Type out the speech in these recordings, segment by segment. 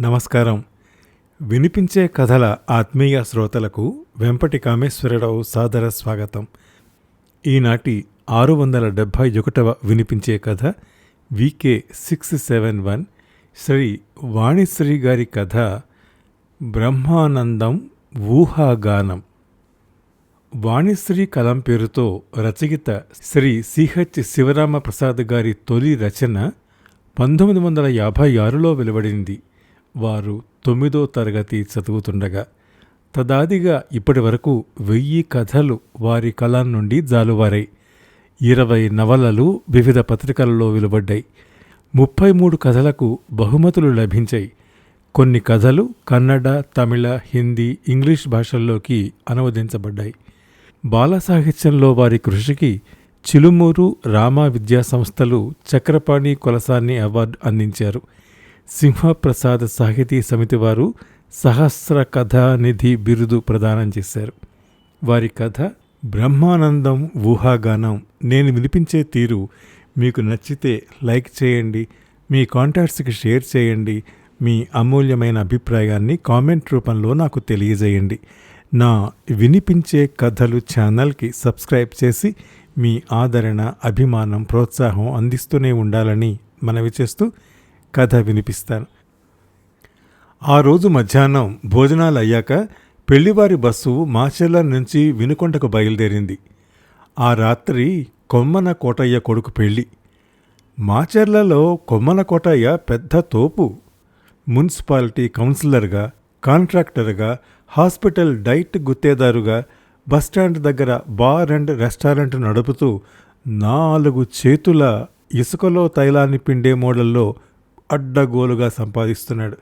నమస్కారం. వినిపించే కథల ఆత్మీయ శ్రోతలకు వెంపటి కామేశ్వరరావు సాదర స్వాగతం. ఈనాటి ఆరు వందల డెబ్భై ఒకటవ వినిపించే కథ V K six seven one Sri Vanisri గారి కథ బ్రహ్మానందం ఊహాగానం. వాణిశ్రీ కలం పేరుతో రచయిత శ్రీ సిహెచ్ శివరామ ప్రసాద్ గారి తొలి రచన పంతొమ్మిది వందల యాభై ఆరులో వెలువడింది. వారు తొమ్మిదో తరగతి చదువుతుండగా తదాదిగా ఇప్పటి వరకు వెయ్యి కథలు వారి కళ నుండి జాలువారాయి. ఇరవై నవలలు వివిధ పత్రికలలో వెలువడ్డాయి. ముప్పై మూడు కథలకు బహుమతులు లభించాయి. కొన్ని కథలు కన్నడ తమిళ హిందీ ఇంగ్లీష్ భాషల్లోకి అనువదించబడ్డాయి. బాల సాహిత్యంలో వారి కృషికి చిలుమూరు రామా విద్యా సంస్థలు చక్రపాణి కొలసాని అవార్డు అందించారు. సింహప్రసాద్ సాహితీ సమితి వారు సహస్ర కథానిధి బిరుదు ప్రదానం చేశారు. వారి కథ బ్రహ్మానందం ఊహాగానం నేను వినిపించే తీరు మీకు నచ్చితే లైక్ చేయండి మీ కాంటాక్ట్స్కి షేర్ చేయండి మీ అమూల్యమైన అభిప్రాయాన్ని కామెంట్ రూపంలో నాకు తెలియజేయండి. నా వినిపించే కథలు ఛానల్కి సబ్స్క్రైబ్ చేసి మీ ఆదరణ అభిమానం ప్రోత్సాహం అందిస్తూనే ఉండాలని మనవి చేస్తూ కథ వినిపిస్తాను. ఆ రోజు మధ్యాహ్నం భోజనాలు అయ్యాక పెళ్ళివారి బస్సు మాచెల్ల నుంచి వినుకొండకు బయలుదేరింది. ఆ రాత్రి కొమ్మన కోటయ్య కొడుకు పెళ్ళి మాచెర్లలో కొమ్మన కోటయ్య పెద్ద తోపు. మున్సిపాలిటీ కౌన్సిలర్గా కాంట్రాక్టర్గా హాస్పిటల్ డైట్ గుత్తేదారుగా బస్టాండ్ దగ్గర బార్ అండ్ రెస్టారెంట్ నడుపుతూ నాలుగు చేతుల ఇసుకలో తైలాన్ని పిండే మోడల్లో అడ్డగోలుగా సంపాదిస్తున్నాడు.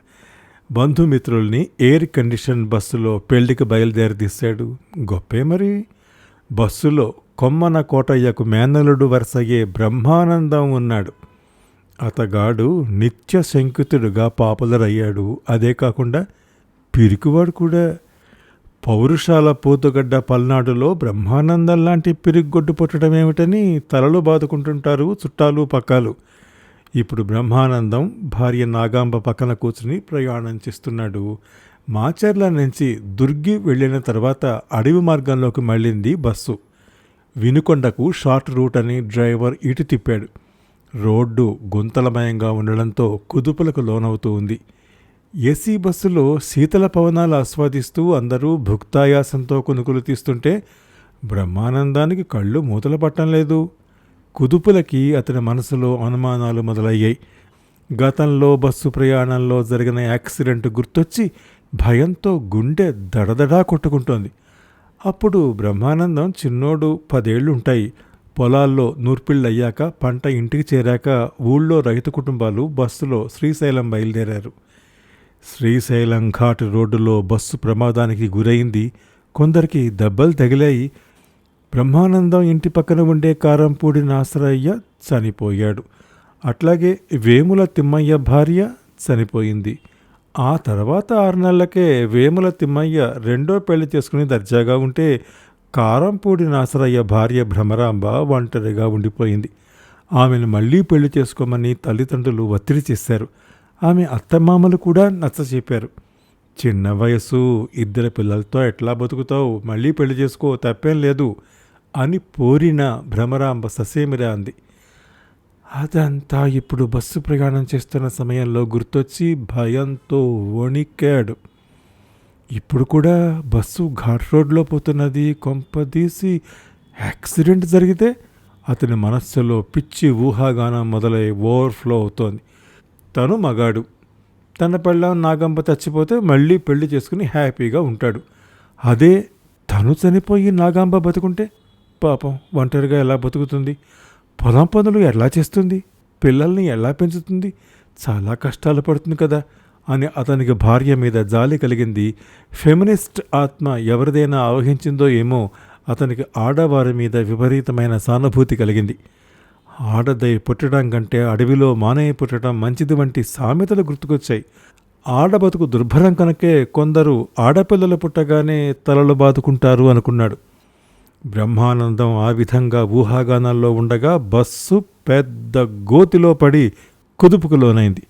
బంధుమిత్రుల్ని ఎయిర్ కండిషన్ బస్సులో పెళ్ళికి బయలుదేరదీశాడు. గొప్పే మరి. బస్సులో కొమ్మన కోటయ్యకు మేనలుడు వరుసయ్యే బ్రహ్మానందం ఉన్నాడు. అతగాడు నిత్య శంకితుడుగా పాపులర్ అయ్యాడు అదే కాకుండా పిరికివాడు కూడా. పౌరుషాల పోతుగడ్డ పల్నాడులో బ్రహ్మానందం లాంటి పిరిగ్గొడ్డు పుట్టడం ఏమిటని తలలు బాదుకుంటుంటారు చుట్టాలు పక్కాలు. ఇప్పుడు బ్రహ్మానందం భార్య నాగాంబ పక్కన కూర్చుని ప్రయాణం చేస్తున్నాడు. మాచర్ల నుంచి దుర్గి వెళ్ళిన తర్వాత అడవి మార్గంలోకి మళ్ళింది బస్సు. వినుకొండకు షార్ట్ రూట్ అని డ్రైవర్ ఇటు తిప్పాడు. రోడ్డు గుంతలమయంగా ఉండడంతో కుదుపులకు లోనవుతూ ఉంది. ఏసీ బస్సులో శీతల పవనాలు ఆస్వాదిస్తూ అందరూ భుక్తాయాసంతో కొనుకులు తీస్తుంటే బ్రహ్మానందానికి కళ్ళు మూతలు పట్టం లేదు. కుదుపులకి అతని మనసులో అనుమానాలు మొదలయ్యాయి. గతంలో బస్సు ప్రయాణంలో జరిగిన యాక్సిడెంట్ గుర్తొచ్చి భయంతో గుండె దడదడా కొట్టుకుంటోంది. అప్పుడు బ్రహ్మానందం చిన్నోడు పదేళ్ళుంటాయి. పొలాల్లో నూర్పిళ్ళయ్యాక పంట ఇంటికి చేరాక ఊళ్ళో రైతు కుటుంబాలు బస్సులో శ్రీశైలం బయలుదేరారు. శ్రీశైలం ఘాట్ రోడ్డులో బస్సు ప్రమాదానికి గురైంది. కొందరికి దెబ్బలు తగిలాయి. బ్రహ్మానందం ఇంటి పక్కన ఉండే కారంపూడి నాసరయ్య చనిపోయాడు. అట్లాగే వేముల తిమ్మయ్య భార్య చనిపోయింది. ఆ తర్వాత ఆరు నెలలకే వేముల తిమ్మయ్య రెండో పెళ్ళి చేసుకుని దర్జాగా ఉంటే కారంపూడి నాసరయ్య భార్య భ్రమరాంబ ఒంటరిగా ఉండిపోయింది. ఆమెను మళ్ళీ పెళ్ళి చేసుకోమని తల్లిదండ్రులు ఒత్తిడి చేశారు. ఆమె అత్తమామలు కూడా నచ్చచెప్పారు చిన్న వయసు ఇద్దరు పిల్లలతో ఎట్లా బతుకుతావు? మళ్ళీ పెళ్ళి చేసుకో తప్పేం లేదు. అని పోరిన భ్రమరాంబ ససేమిరా అంది. అదంతా ఇప్పుడు బస్సు ప్రయాణం చేస్తున్న సమయంలో గుర్తొచ్చి భయంతో వణికాడు. ఇప్పుడు కూడా బస్సు ఘాట్ రోడ్లో పోతున్నది కొంపదీసి యాక్సిడెంట్ జరిగితే అతని మనస్సులో పిచ్చి ఊహాగానం మొదలై ఓవర్ఫ్లో అవుతోంది. తను మగాడు. తన పెళ్ళం నాగంబ చచ్చిపోతే మళ్ళీ పెళ్ళి చేసుకుని హ్యాపీగా ఉంటాడు. అదే తను చనిపోయి నాగాంబ బతుకుంటే? పాపం ఒంటరిగా ఎలా బతుకుతుంది? పొలం పనులు ఎలా చేస్తుంది? పిల్లల్ని ఎలా పెంచుతుంది? చాలా కష్టాలు పడుతుంది కదా అని అతనికి భార్య మీద జాలి కలిగింది. ఫెమినిస్ట్ ఆత్మ ఎవరిదైనా ఆవహించిందో ఏమో అతనికి ఆడవారి మీద విపరీతమైన సానుభూతి కలిగింది. ఆడదై పుట్టడం కంటే అడవిలో మానయ్య పుట్టడం మంచిది వంటి సామెతలు గుర్తుకొచ్చాయి. ఆడబతుకు దుర్భరం కనుకే కొందరు ఆడపిల్లలు పుట్టగానే తలలు బాదుకుంటారు అనుకున్నాడు. బ్రహ్మానందం ఆ విధంగా ఊహాగానాల్లో ఉండగా బస్సు పెద్ద గోతిలో పడి కుదుపుకు లోనైంది.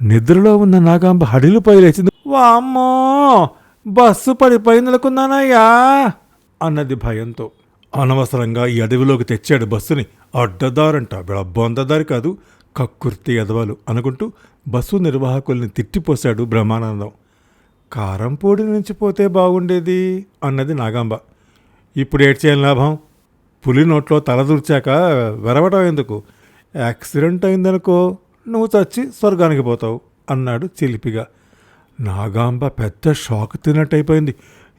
నిద్రలో ఉన్న నాగాంబ హడిలిపోయి లేచింది వామ్మో! బస్సు పడిపోయిందనుకున్నానయ్యా అన్నది భయంతో. అనవసరంగా ఈ అడవిలోకి తెచ్చాడు బస్సుని. అడ్డదారంట. బొందదారి కాదు. కక్కుర్తి ఎదవాలు అనుకుంటూ బస్సు నిర్వాహకుల్ని తిట్టిపోశాడు బ్రహ్మానందం. కారంపూడి నుంచి పోతే బాగుండేది అన్నది నాగాంబ. ఇప్పుడు ఏడ్చేం లాభం? పులి నోట్లో తలదూర్చాక వెరవటం ఎందుకు? యాక్సిడెంట్ అయిందనుకో నువ్వు చచ్చి స్వర్గానికి పోతావు అన్నాడు చిలిపిగా. నాగాంబ పెద్ద షాక్ తిన్నట్టయిపోయింది.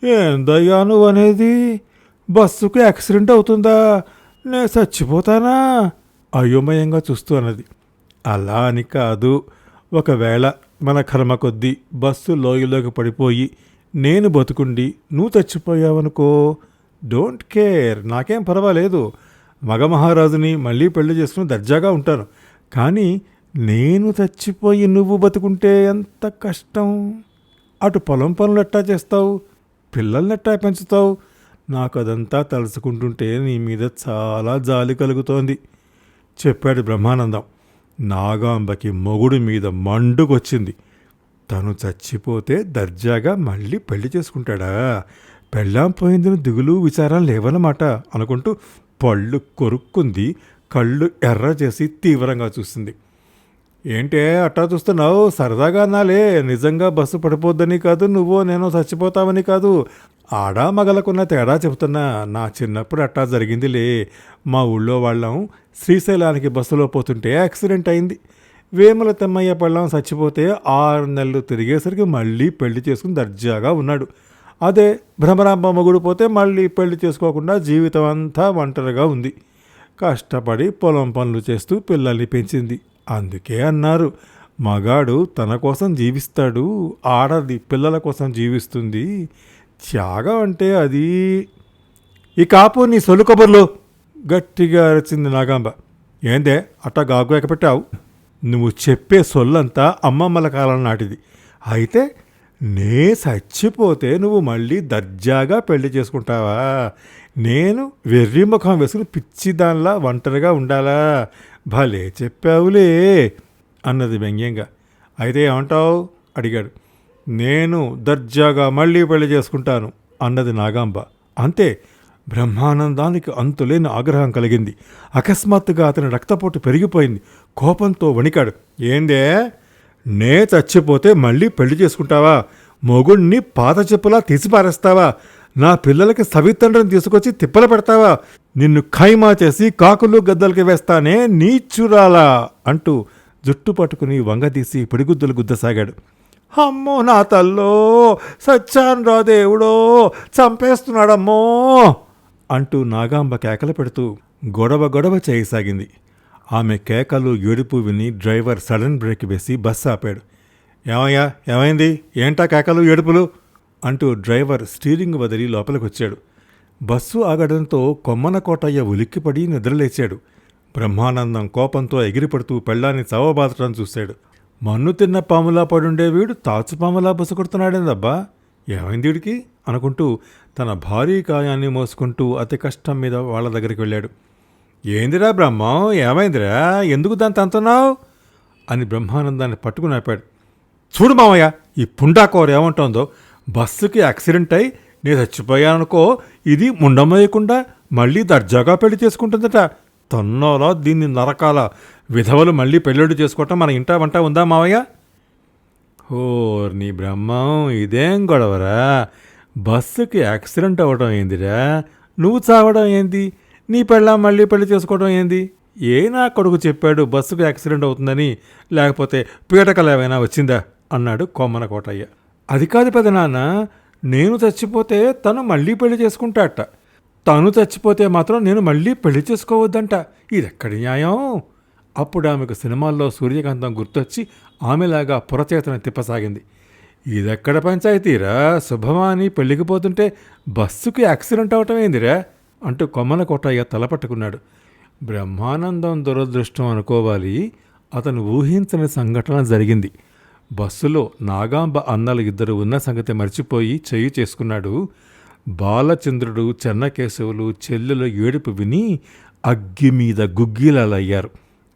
ఏందయ్యా నువ్వు అనేది బస్సుకు యాక్సిడెంట్ అవుతుందా? నేను చచ్చిపోతానా? అయోమయంగా చూస్తూ అన్నది. అలా అని కాదు. ఒకవేళ మన కర్మ కొద్దీ బస్సు లోయలోకి పడిపోయి నేను బతుకుండి నువ్వు చచ్చిపోయావనుకో డోంట్ కేర్. నాకేం పర్వాలేదు. మగ మహారాజుని మళ్ళీ పెళ్ళి చేసుకుని దర్జాగా ఉంటాను. కానీ నేను చచ్చిపోయి నువ్వు బతుకుంటే ఎంత కష్టం. అటు పొలం పనులు ఎట్టా చేస్తావు? పిల్లల్ని ఎట్టా పెంచుతావు? నాకు అదంతా తలుచుకుంటుంటే నీ మీద చాలా జాలి కలుగుతోంది. చెప్పాడు బ్రహ్మానందం. నాగాంబకి మొగుడు మీద మండుకొచ్చింది. తను చచ్చిపోతే దర్జాగా మళ్ళీ పెళ్ళి చేసుకుంటాడా? పెళ్ళాం పోయిందని దిగులు విచారం లేవన్నమాట అనుకుంటూ పళ్ళు కొరుక్కుంది కళ్ళు ఎర్ర చేసి తీవ్రంగా చూసింది. ఏంటే అట్టా చూస్తున్నావు? సరదాగా నాలే నిజంగా బస్సు పడిపోద్దని కాదు నువ్వు నేను చచ్చిపోతావని కాదు. ఆడా మగలకున్న తేడా చెబుతున్నా. నా చిన్నప్పుడు అట్టా జరిగిందిలే. మా ఊళ్ళో వాళ్ళం శ్రీశైలానికి బస్సులో పోతుంటే యాక్సిడెంట్ అయింది. వేముల తెమ్మయ్య పళ్ళం చచ్చిపోతే ఆరు నెలలు తిరిగేసరికి మళ్ళీ పెళ్ళి చేసుకుని దర్జాగా ఉన్నాడు. అదే భ్రమరాంబ మొగుడు పోతే మళ్ళీ పెళ్ళి చేసుకోకుండా జీవితం అంతా ఒంటరిగా ఉంది. కష్టపడి పొలం పనులు చేస్తూ పిల్లల్ని పెంచింది. అందుకే అన్నారు మగాడు తన కోసం జీవిస్తాడు ఆడది పిల్లల కోసం జీవిస్తుంది. త్యాగం అంటే అది. ఈ కాపు నీ సొలు కబుర్లు గట్టిగా అరిచింది నాగాంబ. ఏందే అట్టా గాగు ఎక్కపెట్టావు నువ్వు చెప్పే సొల్లంతా అమ్మమ్మల కాలం నాటిది. అయితే నే చచ్చిపోతే నువ్వు మళ్ళీ దర్జాగా పెళ్ళి చేసుకుంటావా? నేను వెర్రి ముఖం వేసుకుని పిచ్చిదానిలా ఒంటరిగా ఉండాలా? భలే చెప్పావులే అన్నది వ్యంగ్యంగా. అయితే ఏమంటావు? అడిగాడు. నేను దర్జాగా మళ్ళీ పెళ్ళి చేసుకుంటాను అన్నది నాగాంబ. అంతే బ్రహ్మానందానికి అంతులేని ఆగ్రహం కలిగింది. అకస్మాత్తుగా అతని రక్తపోటు పెరిగిపోయింది. కోపంతో వణికాడు. ఏందే? నే చచ్చిపోతే మళ్ళీ పెళ్ళి చేసుకుంటావా? మొగుణ్ణి పాత చెప్పులా తీసిపారేస్తావా? నా పిల్లలకి సవితండ్రిని తీసుకొచ్చి తిప్పలు పెడతావా? నిన్ను ఖైమా చేసి కాకులు గద్దలకి వేస్తానే నీచురాలా అంటూ జుట్టు పట్టుకుని వంగదీసి పిడిగుద్దులు గుద్దసాగాడు. అమ్మో నా తల్లో సచ్చాన్ రా దేవుడో చంపేస్తున్నాడమ్మో అంటూ నాగాంబ కేకలు పెడుతూ గొడవ గొడవ చేయసాగింది. ఆమె కేకలు ఏడుపు విని డ్రైవర్ సడన్ బ్రేక్ వేసి బస్సు ఆపాడు. ఏమయ్యా ఏమైంది? ఏంటా కేకలు ఏడుపులు? అంటూ డ్రైవర్ స్టీరింగ్ వదిలి లోపలికొచ్చాడు. బస్సు ఆగడంతో కొమ్మన కోటయ్య ఉలిక్కిపడి నిద్రలేచాడు. బ్రహ్మానందం కోపంతో ఎగిరిపడుతూ పెళ్ళాన్ని చావబాదటం చూశాడు. మన్ను తిన్న పాములా పడుండే వీడు తాచు పాములా బస్సు కొడుతున్నాడేందబ్బా? ఏమైంది వీడికి? అనుకుంటూ తన భారీ కాయాన్ని మోసుకుంటూ అతి కష్టం మీద వాళ్ళ దగ్గరికి వెళ్ళాడు. ఏందిరా బ్రహ్మం? ఏమైందిరా? ఎందుకు దాన్ని తంతున్నావు? అని బ్రహ్మానందాన్ని పట్టుకుని ఆపాడు. చూడు మామయ్య ఈ పుండాకోర ఏమంటుందో? బస్సుకి యాక్సిడెంట్ అయి నేను చచ్చిపోయాననుకో ఇది ముండమేయకుండా మళ్ళీ దర్జాగా పెళ్ళి చేసుకుంటుందట. తన్నోలా దీన్ని నరకాల విధవలు మళ్ళీ పెళ్ళిళ్ళు చేసుకోవటం మన ఇంటా వంట ఉందా మావయ్య? ఓ నీ బ్రహ్మం ఇదేం గొడవరా? బస్సుకి యాక్సిడెంట్ అవ్వడం ఏందిరా? నువ్వు చావడం ఏంది? నీ పెళ్ళ మళ్ళీ పెళ్ళి చేసుకోవడం ఏంది? ఏ నా కొడుకు చెప్పాడు బస్సుకు యాక్సిడెంట్ అవుతుందని? లేకపోతే పీటకలు ఏమైనా వచ్చిందా? అన్నాడు కొమ్మన కోటయ్య. అది కాదు పెదనాన్న నేను చచ్చిపోతే తను మళ్ళీ పెళ్ళి చేసుకుంటాట. తను చచ్చిపోతే మాత్రం నేను మళ్ళీ పెళ్ళి చేసుకోవద్దంట. ఇదెక్కడి న్యాయం? అప్పుడు ఆమెకు సినిమాల్లో సూర్యకాంతం గుర్తొచ్చి ఆమెలాగా పురచేతన తిప్పసాగింది. ఇదెక్కడ పంచాయతీరా? శుభమాని పెళ్ళికి పోతుంటే బస్సుకి యాక్సిడెంట్ అవటం ఏందిరా? అంటూ కొమ్మల కోటయ్య తలపట్టుకున్నాడు. బ్రహ్మానందం దురదృష్టం అనుకోవాలి. అతను ఊహించని సంఘటన జరిగింది. బస్సులో నాగాంబ అన్నలు ఇద్దరు ఉన్న సంగతి మర్చిపోయి చెయ్యి చేసుకున్నాడు. బాలచంద్రుడు చెన్నకేశవులు చెల్లెల ఏడుపు విని అగ్గి మీద గుగ్గిలాలయ్యారు.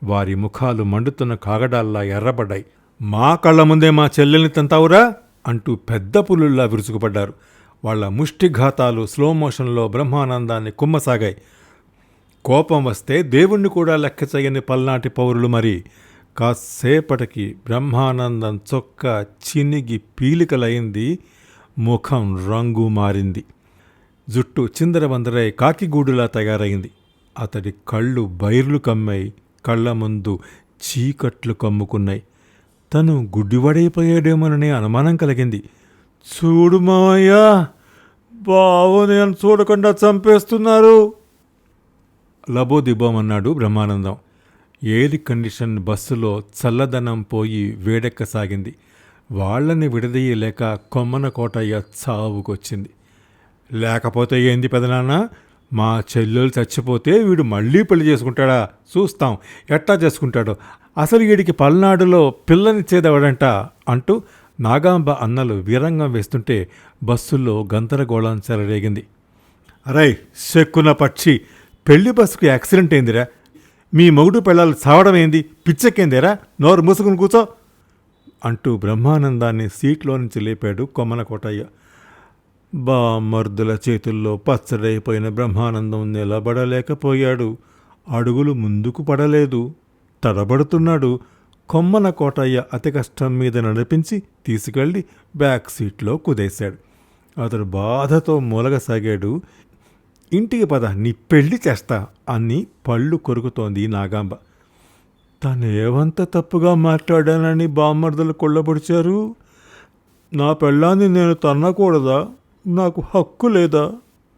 వారి ముఖాలు మండుతున్న కాగడాల్లా ఎర్రబడ్డాయి. మా కళ్ళ ముందే మా చెల్లెల్ని తంతావురా అంటూ పెద్ద పులుల్లా విరుచుకుపడ్డారు. వాళ్ళ ముష్టిఘాతాలు స్లో మోషన్లో బ్రహ్మానందాన్ని కుమ్మసాగాయి. కోపం వస్తే దేవుణ్ణి కూడా లెక్క చేయని పల్నాటి పౌరులు మరి. కాసేపటికి బ్రహ్మానందం చొక్క చినిగి పీలికలైంది ముఖం రంగు మారింది. జుట్టు చిందరవందరై కాకిగూడులా తయారైంది. అతడి కళ్ళు బైర్లు కమ్మై కళ్ళ ముందు చీకట్లు కమ్ముకున్నాయి. తను గుడ్డివడైపోయాడేమోననే అనుమానం కలిగింది. చూడు మావయ్యా! బావు నేను చూడకుండా చంపేస్తున్నారు. లబోదిబోమన్నాడు బ్రహ్మానందం. ఎయిర్ కండిషన్ బస్సులో చల్లదనం పోయి వేడెక్కసాగింది వాళ్ళని విడదీయలేక కొమ్మన కోటయ్య చావుకొచ్చింది. లేకపోతే ఏంది పెదనాన్న? మా చెల్లెలు చచ్చిపోతే వీడు మళ్ళీ పెళ్ళి చేసుకుంటాడా? చూస్తాం. ఎట్టా చేసుకుంటాడో? అసలు వీడికి పల్నాడులో పిల్లనిచ్చేదెవడంట అంటూ నాగాంబ అన్నలు వీరంగం వేస్తుంటే బస్సుల్లో గందరగోళం చెలరేగింది. అరై చెక్కున పక్షి పెళ్ళి బస్సుకు యాక్సిడెంట్ అయిందిరా. మీ మొగుడు పిల్లలు చావడం ఏంది? పిచ్చెక్కిందిరా? నోరు మూసుకుని కూర్చో. అంటూ బ్రహ్మానందాన్ని సీట్లో నుంచి లేపాడు కొమ్మన కోటయ్య. బామర్దుల చేతుల్లో పచ్చడైపోయిన బ్రహ్మానందం నిలబడలేకపోయాడు. అడుగులు ముందుకు పడలేదు. తడబడుతున్నాడు. కొమ్మన కోటయ్య అతి కష్టం మీద నడిపించి తీసుకెళ్ళి బ్యాక్ సీట్లో కుదేశాడు. అతడు బాధతో మూలగసాగాడు. ఇంటికి పద నీ పెళ్ళి చేస్తా అని పళ్ళు కొరుకుతోంది నాగాంబ. తనేవంత తప్పుగా మాట్లాడానని బామ్మర్దలు కొళ్ళబొడిచారు నా పెళ్ళాన్ని నేను తన్నకూడదా? నాకు హక్కు లేదా?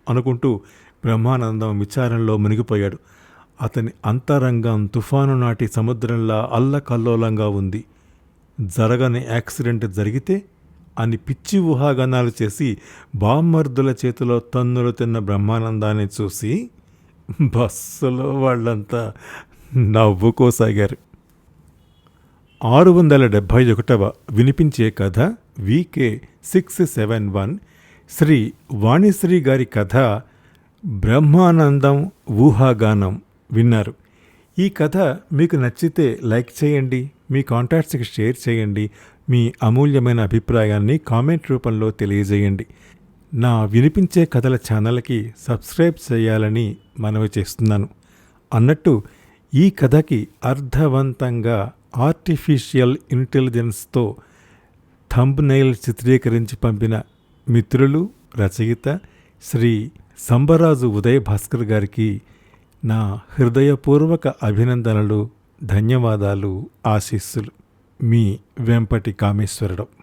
అనుకుంటూ బ్రహ్మానందం విచారంలో మునిగిపోయాడు. అతని అంతరంగం తుఫాను నాటి సముద్రంలా అల్లకల్లోలంగా ఉంది. జరగని యాక్సిడెంట్ జరిగితే అని పిచ్చి ఊహాగానాలు చేసి బామ్మర్దుల చేతిలో తన్నులు తిన్న బ్రహ్మానందాన్ని చూసి బస్సులో వాళ్ళంతా నవ్వుకోసాగారు. ఆరు వందల డెబ్భై ఒకటవ వినిపించే కథ V K six seven one Sri Vanisri గారి కథ బ్రహ్మానందం ఊహాగానం. విన్నారు. ఈ కథ మీకు నచ్చితే లైక్ చేయండి మీ కాంటాక్ట్స్కి షేర్ చేయండి మీ అమూల్యమైన అభిప్రాయాన్ని కామెంట్ రూపంలో తెలియజేయండి. నా వినిపించే కథల ఛానల్కి సబ్స్క్రైబ్ చేయాలని మనవి చేస్తున్నాను. అన్నట్టు ఈ కథకి అర్థవంతంగా ఆర్టిఫిషియల్ ఇంటెలిజెన్స్తో థంబ్నైల్ చిత్రీకరించి పంపిన మిత్రులు రచయిత శ్రీ సంబరాజు ఉదయ భాస్కర్ గారికి నా హృదయపూర్వక అభినందనలు ధన్యవాదాలు ఆశీస్సులు. మీ వెంపటి కామేశ్వరరావు